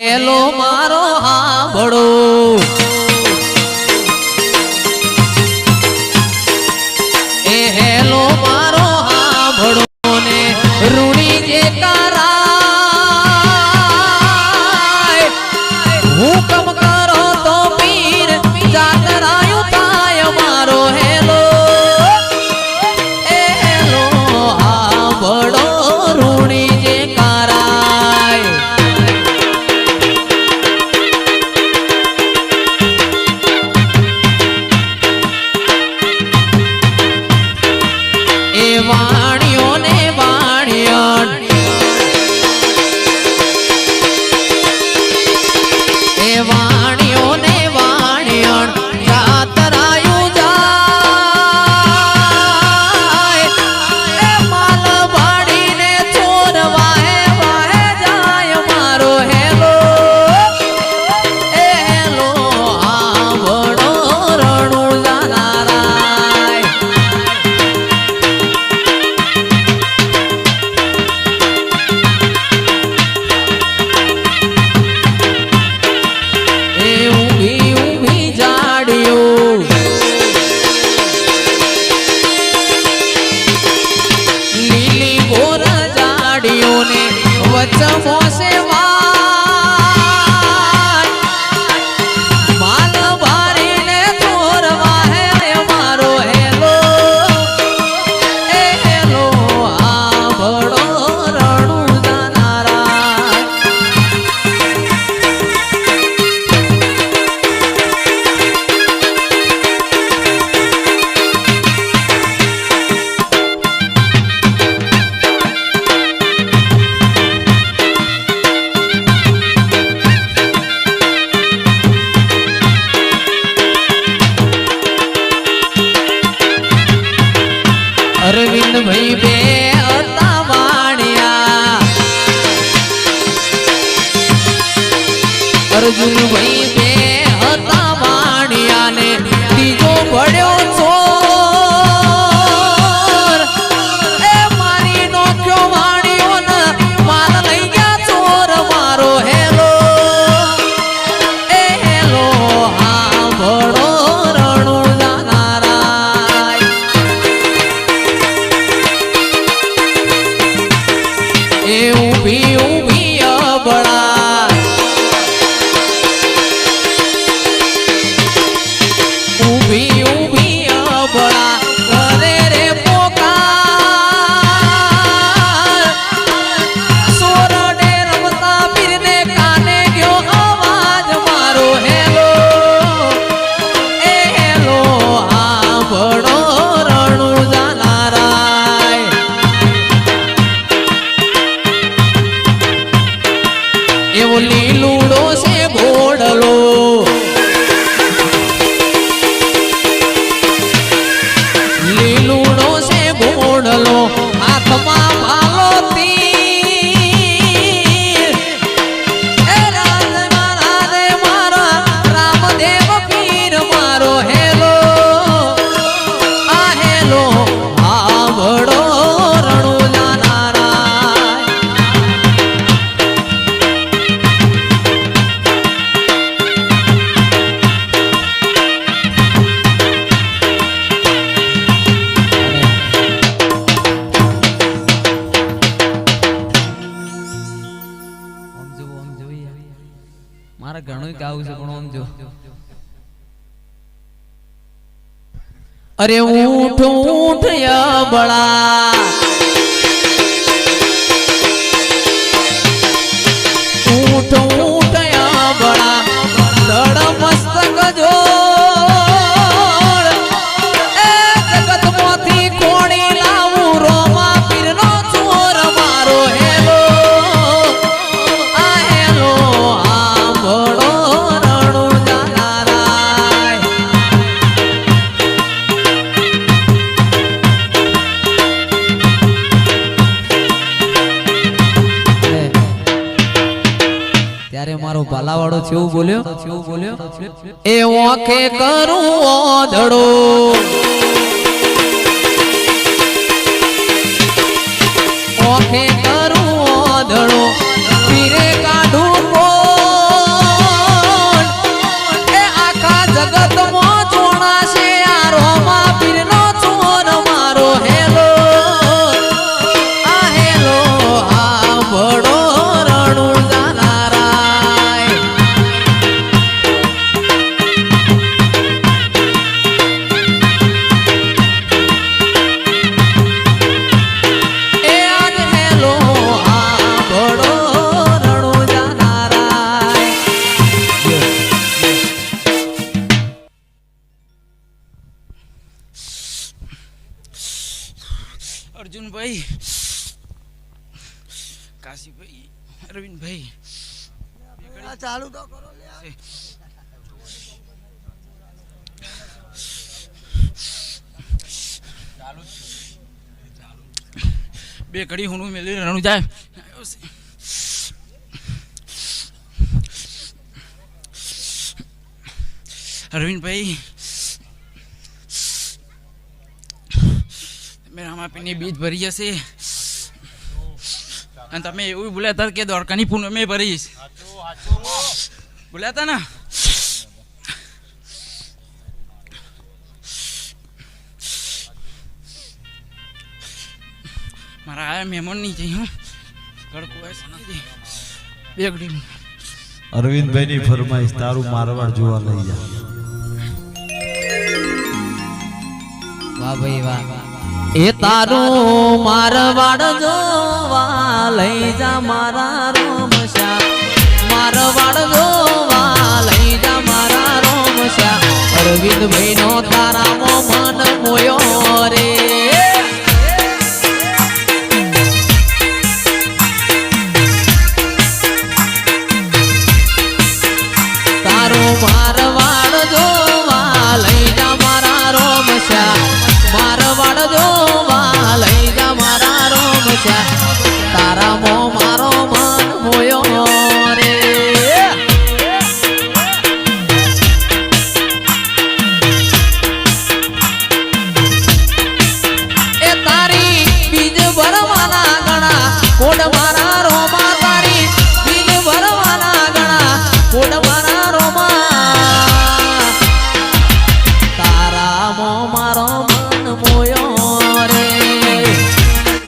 એલો મારો what's up, Austin? Arjun ભાઈ બે હતા માણિયા ને ત્રીજો પડ્યો ઘણું ગાવું છે પણ જો. બળા. તમારો ભાલાવાળો છે એવું બોલ્યો? એવું બોલ્યો? એ ઓખે કરું ઓધડો ઓખે કરું ઓધડો અરવિંદભાઈ કાશીભાઈ અરવિંદભાઈ ચાલુ તો કરો બે ઘડી હું મેળવી રણું જાય. અરવિંદભાઈ મેં બીજ ભરી જશે. અને તમે એવું બોલ્યા હતા કે દ્વારકાની પૂનમે ભરીશ બોલ્યા હતા ને? મારા આયા મહેમાન નહીં જઈ હું. ગડકો બે અરવિંદભાઈ ની ફરમાઈશ તારું મારવાડ જોવા લઈ જા. વાહ ભાઈ વાહ. એ તારું મારવાડ જોવા લઈ જા મારા રોમ શ્યામ મારવાડ જોવા લઈ જા મારા રોમ શ્યામ અરવિંદ ભાઈ નો તારા મન તારા મો મારો